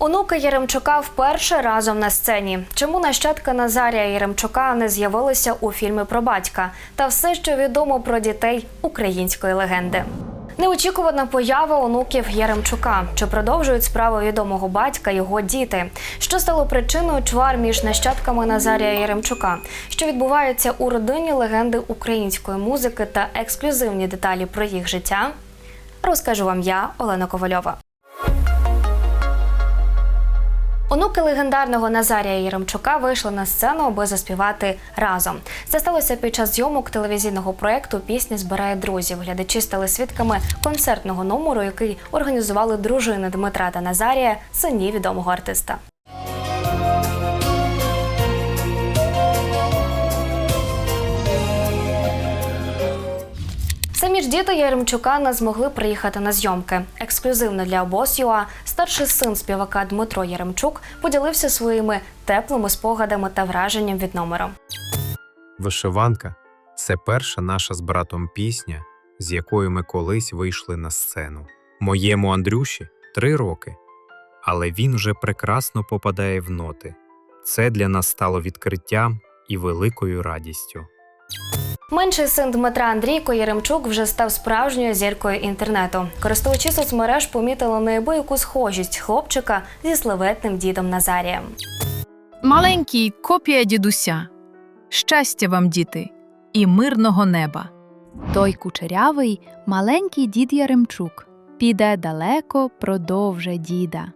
Онуки Яремчука вперше разом на сцені. Чому нащадка Назарія Яремчука не з'явилися у фільмі про батька? Та все, що відомо про дітей української легенди. Неочікувана поява онуків Яремчука. Чи продовжують справу відомого батька його діти? Що стало причиною чвар між нащадками Назарія Яремчука? Що відбувається у родині легенди української музики та ексклюзивні деталі про їх життя? Розкажу вам я, Олена Ковальова. Онуки легендарного Назарія Єремчука вийшли на сцену, аби заспівати разом. Це сталося під час зйомок телевізійного проєкту Пісня збирає друзів. Глядачі стали свідками концертного номеру, який організували дружини Дмитра та Назарія, сині відомого артиста. Діти Яремчука не змогли приїхати на зйомки. Ексклюзивно для обоз.ЮА старший син співака Дмитро Яремчук поділився своїми теплими спогадами та враженням від номеру. Вишиванка це перша наша з братом пісня, з якою ми колись вийшли на сцену. Моєму Андрюші три роки, але він вже прекрасно попадає в ноти. Це для нас стало відкриттям і великою радістю. Менший син Дмитра Андрійко Яремчук вже став справжньою зіркою інтернету. Користувачі соцмереж помітили неабияку схожість хлопчика зі славетним дідом Назарієм. Маленький копія дідуся. Щастя вам, діти, і мирного неба. Той кучерявий маленький дід Яремчук. Піде далеко, продовже діда.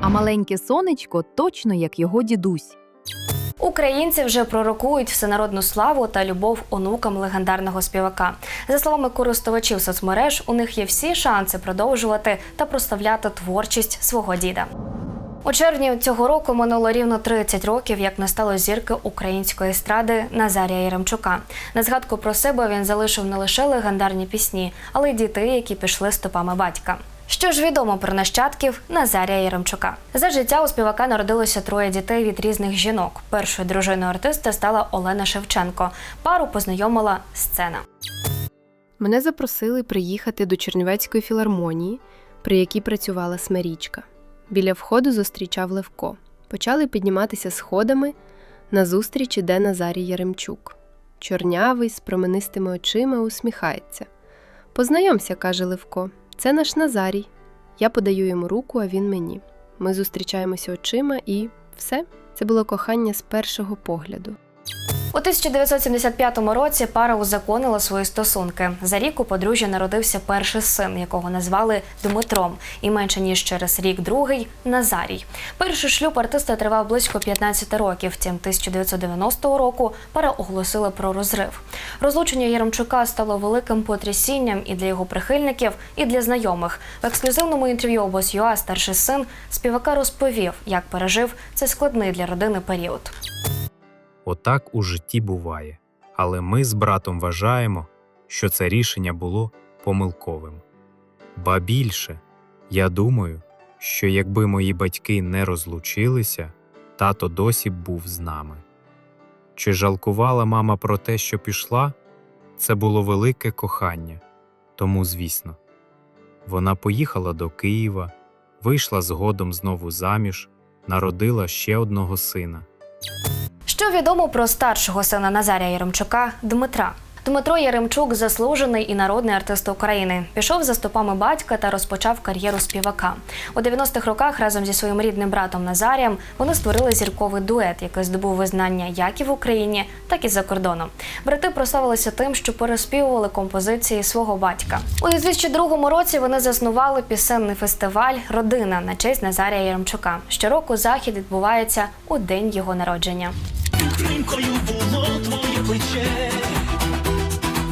А маленьке сонечко точно як його дідусь. Українці вже пророкують всенародну славу та любов онукам легендарного співака. За словами користувачів соцмереж, у них є всі шанси продовжувати та проставляти творчість свого діда. У червні цього року минуло рівно 30 років, як настало зірки української естради Назарія Яремчука. На згадку про себе він залишив не лише легендарні пісні, але й діти, які пішли стопами батька. Що ж відомо про нащадків Назарія Яремчука? За життя у співака народилося троє дітей від різних жінок. Першою дружиною артиста стала Олена Шевченко. Пару познайомила сцена. Мене запросили приїхати до Чернівецької філармонії, при якій працювала Смирічка. Біля входу зустрічав Левко. Почали підніматися сходами. Назустріч іде Назарій Яремчук. Чорнявий, з променистими очима, усміхається. Познайомся, каже Левко. Це наш Назарій. Я подаю йому руку, а він мені. Ми зустрічаємося очима і все. Це було кохання з першого погляду. У 1975 році пара узаконила свої стосунки. За рік у подружжя народився перший син, якого назвали Дмитром, і менше ніж через рік другий Назарій. Перший шлюб артиста тривав близько 15 років. Втім, 1990 року пара оголосила про розрив. Розлучення Яремчука стало великим потрясінням і для його прихильників, і для знайомих. В ексклюзивному інтерв'ю обоз.ЮА старший син співака розповів, як пережив цей складний для родини період. Отак у житті буває. Але ми з братом вважаємо, що це рішення було помилковим. Ба більше, я думаю, що якби мої батьки не розлучилися, тато досі б був з нами. Чи жалкувала мама про те, що пішла? Це було велике кохання, тому звісно. Вона поїхала до Києва, вийшла згодом знову заміж, народила ще одного сина. Що відомо про старшого сина Назарія Яремчука Дмитра? Дмитро Яремчук заслужений і народний артист України. Пішов за стопами батька та розпочав кар'єру співака. У 90-х роках разом зі своїм рідним братом Назарієм вони створили зірковий дует, який здобув визнання як і в Україні, так і за кордоном. Брати прославилися тим, що переспівували композиції свого батька. У 2002 році вони заснували пісенний фестиваль Родина на честь Назарія Яремчука. Щороку захід відбувається у день його народження. Підтримкою було твоє плече,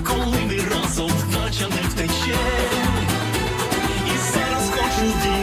коли ми разом наче не втече. І зараз хочу від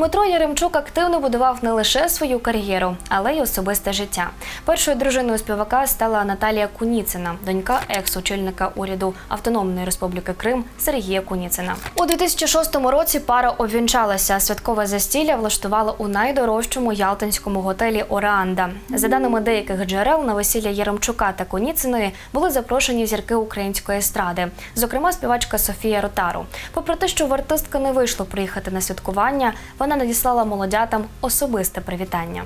Дмитро Яремчук активно будував не лише свою кар'єру, але й особисте життя. Першою дружиною співака стала Наталія Куніцина, донька екс-очільника уряду Автономної Республіки Крим Сергія Куніцина. У 2006 році пара обвінчалася. Святкове застілля влаштувала у найдорожчому ялтинському готелі Ораанда. За даними деяких джерел, на весілля Яремчука та Куніциної були запрошені зірки української естради, зокрема співачка Софія Ротару. Попри те, що в артистка не вийшло приїхати на святкування, вона надіслала молодятам особисте привітання.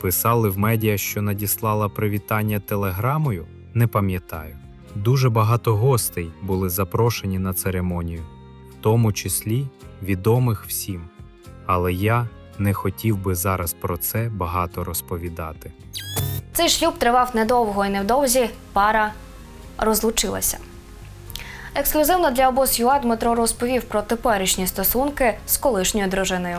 Писали в медіа, що надіслала привітання телеграмою? Не пам'ятаю. Дуже багато гостей були запрошені на церемонію, в тому числі відомих всім. Але я не хотів би зараз про це багато розповідати. Цей шлюб тривав недовго і невдовзі пара розлучилася. Ексклюзивно для обоз ЮА Дмитро розповів про теперішні стосунки з колишньою дружиною.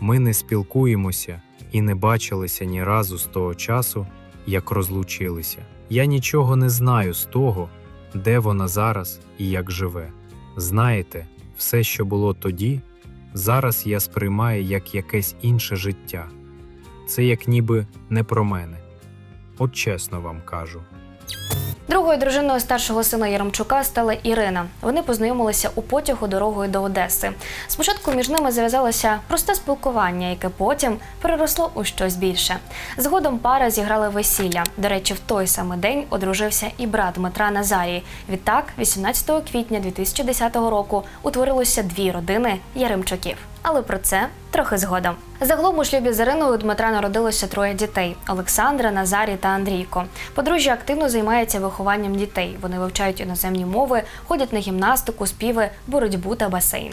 Ми не спілкуємося і не бачилися ні разу з того часу, як розлучилися. Я нічого не знаю з того, де вона зараз і як живе. Знаєте, все, що було тоді, зараз я сприймаю як якесь інше життя. Це як ніби не про мене. От чесно вам кажу. Другою дружиною старшого сина Яремчука стала Ірина. Вони познайомилися у потягу дорогою до Одеси. Спочатку між ними зав'язалося просте спілкування, яке потім переросло у щось більше. Згодом пара зіграла весілля. До речі, в той самий день одружився і брат Дмитра Назарій. Відтак, 18 квітня 2010 року, утворилося дві родини Яремчуків. Але про це трохи згодом. Загалом у шлюбі з Іриною у Дмитра народилося троє дітей: Олександра, Назарі та Андрійко. Подружжя активно займається вихованням дітей. Вони вивчають іноземні мови, ходять на гімнастику, співи, боротьбу та басейн.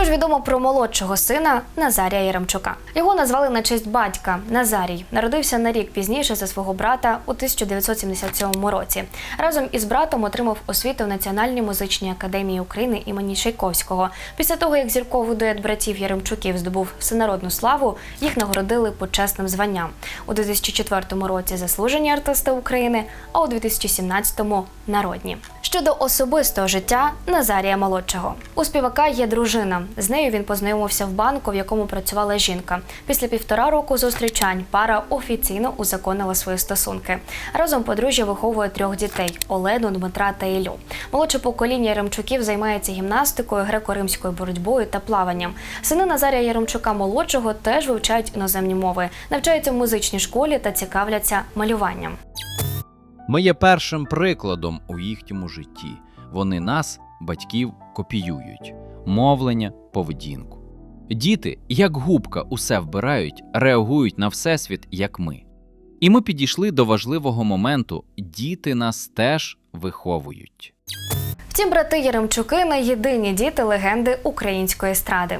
Що ж відомо про молодшого сина Назарія Яремчука? Його назвали на честь батька Назарій. Народився на рік пізніше за свого брата у 1977 році. Разом із братом отримав освіту в Національній музичній академії України імені Чайковського. Після того, як зірковий дует братів Яремчуків здобув всенародну славу, їх нагородили почесним званням. У 2004 році заслужені артисти України, а у 2017-му народні. Щодо особистого життя Назарія молодшого у співака є дружина. З нею він познайомився в банку, в якому працювала жінка. Після півтора року зустрічань пара офіційно узаконила свої стосунки. Разом подружжя виховує трьох дітей: Олену, Дмитра та Ілю. Молодше покоління Яремчуків займається гімнастикою, греко-римською боротьбою та плаванням. Сини Назарія Яремчука молодшого теж вивчають іноземні мови, навчаються в музичній школі та цікавляться малюванням. Ми є першим прикладом у їхньому житті. Вони нас, батьків, копіюють мовлення, поведінку. Діти, як губка, усе вбирають, реагують на всесвіт, як ми. І ми підійшли до важливого моменту: діти нас теж виховують. Втім, брати Яремчуки не єдині діти легенди української естради.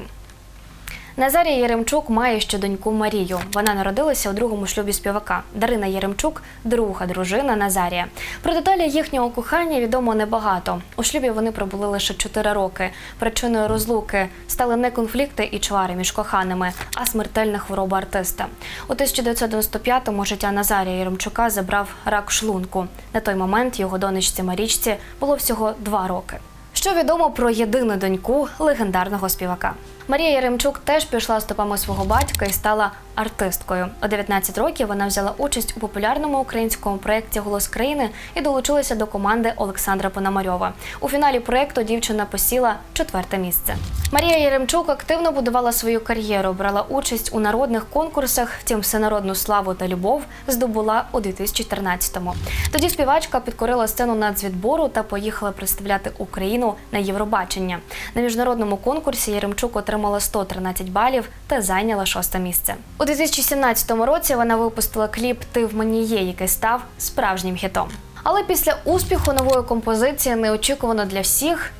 Назарій Яремчук має ще доньку Марію. Вона народилася у другому шлюбі співака. Дарина Яремчук друга дружина Назарія. Про деталі їхнього кохання відомо небагато. У шлюбі вони пробули лише 4 роки. Причиною розлуки стали не конфлікти і чвари між коханими, а смертельна хвороба артиста. У 1995-му життя Назарія Яремчука забрав рак шлунку. На той момент його донечці Марічці було всього 2 роки. Що відомо про єдину доньку легендарного співака? Марія Яремчук теж пішла стопами свого батька і стала артисткою. У 19 років вона взяла участь у популярному українському проєкті Голос країни і долучилася до команди Олександра Пономарьова. У фіналі проєкту дівчина посіла четверте місце. Марія Яремчук активно будувала свою кар'єру, брала участь у народних конкурсах. Втім, всенародну славу та любов здобула у 2014-му. Тоді співачка підкорила сцену нацвідбору та поїхала представляти Україну на Євробачення. На міжнародному конкурсі Яремчук отримала 113 балів та зайняла шосте місце. У 2017 році вона випустила кліп Ти в мені є, який став справжнім хітом. Але після успіху нової композиції неочікувано для всіх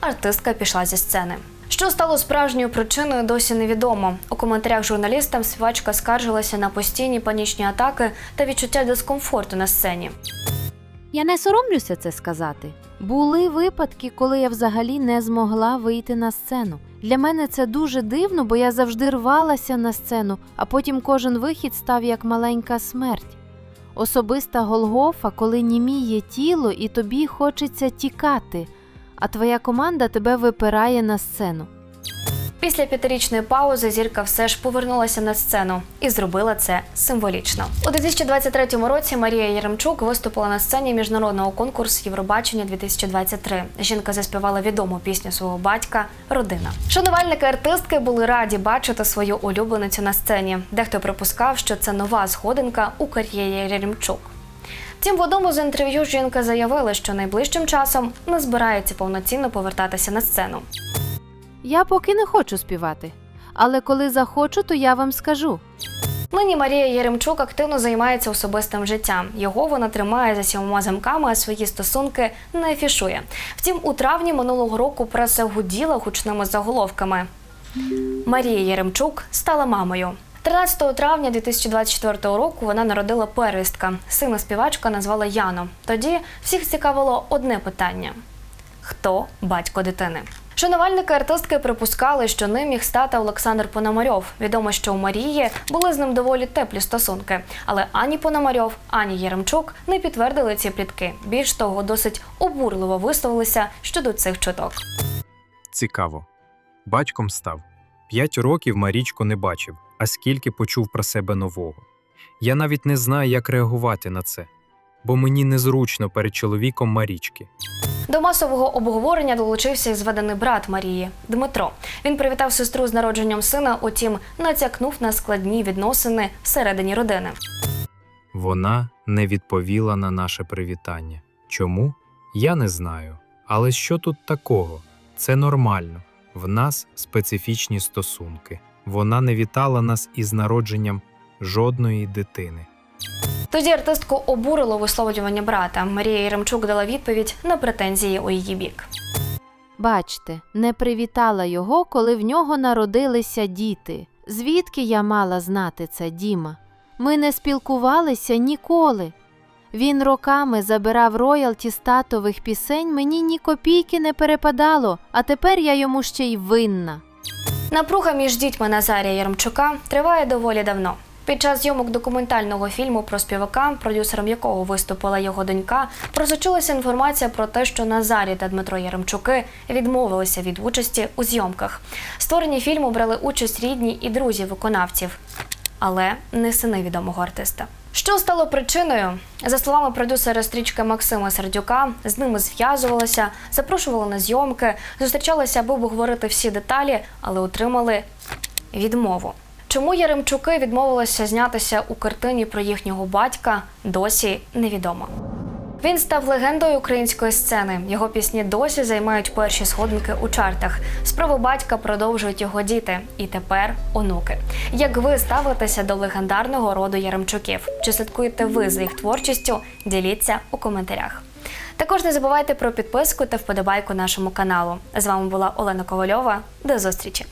артистка пішла зі сцени. Що стало справжньою причиною, досі невідомо. У коментарях журналістам співачка скаржилася на постійні панічні атаки та відчуття дискомфорту на сцені. Я не соромлюся це сказати. Були випадки, коли я взагалі не змогла вийти на сцену. Для мене це дуже дивно, бо я завжди рвалася на сцену, а потім кожен вихід став як маленька смерть. Особиста Голгофа, коли німіє тіло і тобі хочеться тікати, а твоя команда тебе випирає на сцену. Після п'ятирічної паузи зірка все ж повернулася на сцену і зробила це символічно. У 2023 році Марія Яремчук виступила на сцені міжнародного конкурсу Євробачення 2023. Жінка заспівала відому пісню свого батька Родина. Шанувальники артистки були раді бачити свою улюбленицю на сцені. Дехто припускав, що це нова сходинка у кар'єрі Яремчук. Втім, в одному з інтерв'ю жінка заявила, що найближчим часом не збирається повноцінно повертатися на сцену. Я поки не хочу співати, але коли захочу, то я вам скажу. Нині Марія Єремчук активно займається особистим життям. Його вона тримає за сімома замками, а свої стосунки не афішує. Втім, у травні минулого року преса гуділа гучними заголовками. Марія Єремчук стала мамою. 13 травня 2024 року вона народила первістка. Сина співачка назвала Яно. Тоді всіх цікавило одне питання: хто батько дитини? Шанувальники артистки припускали, що ним міг стати Олександр Пономарьов. Відомо, що у Марії були з ним доволі теплі стосунки. Але ані Пономарьов, ані Єремчук не підтвердили ці плітки. Більш того, досить обурливо висловилися щодо цих чуток. Цікаво. Батьком став. П'ять років Марічку не бачив, а скільки почув про себе нового. Я навіть не знаю, як реагувати на це, бо мені незручно перед чоловіком Марічки. До масового обговорення долучився і зведений брат Марії Дмитро. Він привітав сестру з народженням сина, утім натякнув на складні відносини всередині родини. Вона не відповіла на наше привітання. Чому? Я не знаю. Але що тут такого? Це нормально. В нас специфічні стосунки. Вона не вітала нас із народженням жодної дитини. Тоді артистку обурило висловлювання брата. Марія Єремчук дала відповідь на претензії у її бік. Бачте, не привітала його, коли в нього народилися діти. Звідки я мала знати це, Діма? Ми не спілкувалися ніколи. Він роками забирав роялті з татових пісень, мені ні копійки не перепадало, а тепер я йому ще й винна. Напруга між дітьми Назарія Єремчука триває доволі давно. Під час зйомок документального фільму про співака, продюсером якого виступила його донька, просочилася інформація про те, що Назарій та Дмитро Яремчуки відмовилися від участі у зйомках. В створенні фільму брали участь рідні і друзі виконавців, але не сини відомого артиста. Що стало причиною? За словами продюсера стрічки Максима Сердюка, з ними зв'язувалися, запрошували на зйомки, зустрічалися, аби обговорити всі деталі, але отримали відмову. Чому Яремчуки відмовилися знятися у картині про їхнього батька, досі невідомо. Він став легендою української сцени. Його пісні досі займають перші сходинки у чартах. Справу батька продовжують його діти, і тепер онуки. Як ви ставитеся до легендарного роду Яремчуків? Чи слідкуєте ви за їх творчістю? Діліться у коментарях. Також не забувайте про підписку та вподобайку нашому каналу. З вами була Олена Ковальова. До зустрічі!